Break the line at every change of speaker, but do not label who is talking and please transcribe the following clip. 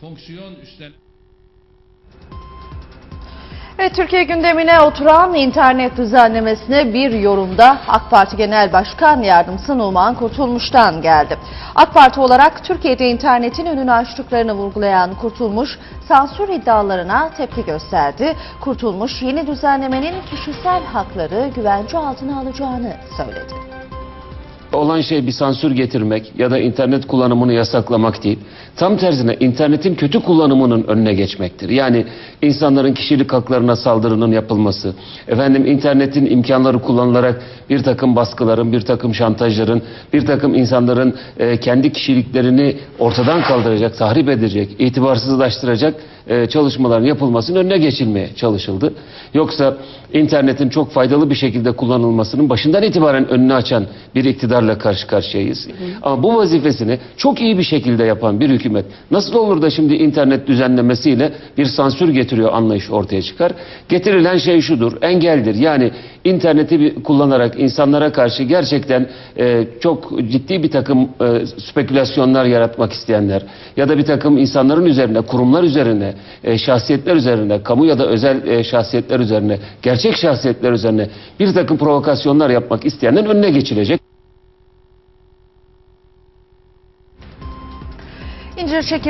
fonksiyon üstlen
Evet, Türkiye gündemine oturan internet düzenlemesine bir yorumda AK Parti Genel Başkan Yardımcısı Numan Kurtulmuş'tan geldi. AK Parti olarak Türkiye'de internetin önünü açtıklarını vurgulayan Kurtulmuş, sansür iddialarına tepki gösterdi. Kurtulmuş, yeni düzenlemenin kişisel hakları güvence altına alacağını söyledi.
Olan şey bir sansür getirmek ya da internet kullanımını yasaklamak değil. Tam tersine internetin kötü kullanımının önüne geçmektir. Yani insanların kişilik haklarına saldırının yapılması, efendim internetin imkanları kullanılarak bir takım baskıların, bir takım şantajların, bir takım insanların e, kendi kişiliklerini ortadan kaldıracak, tahrip edecek, itibarsızlaştıracak e, çalışmaların yapılmasının önüne geçilmeye çalışıldı. Yoksa internetin çok faydalı bir şekilde kullanılmasının başından itibaren önünü açan bir iktidarla karşı karşıyayız. Ama bu vazifesini çok iyi bir şekilde yapan bir hükümet nasıl olur da şimdi internet düzenlemesiyle bir sansür getiriyor anlayış ortaya çıkar. Getirilen şey şudur, engeldir. Yani interneti kullanarak insanlara karşı gerçekten e, çok ciddi bir takım e, spekülasyonlar yaratmak isteyenler ya da bir takım insanların üzerine, kurumlar üzerine, e, şahsiyetler üzerine, kamu ya da özel e, şahsiyetler üzerine, gerçek şahsiyetler üzerine bir takım provokasyonlar yapmak isteyenlerin önüne geçilecek.
İncir çekirdeği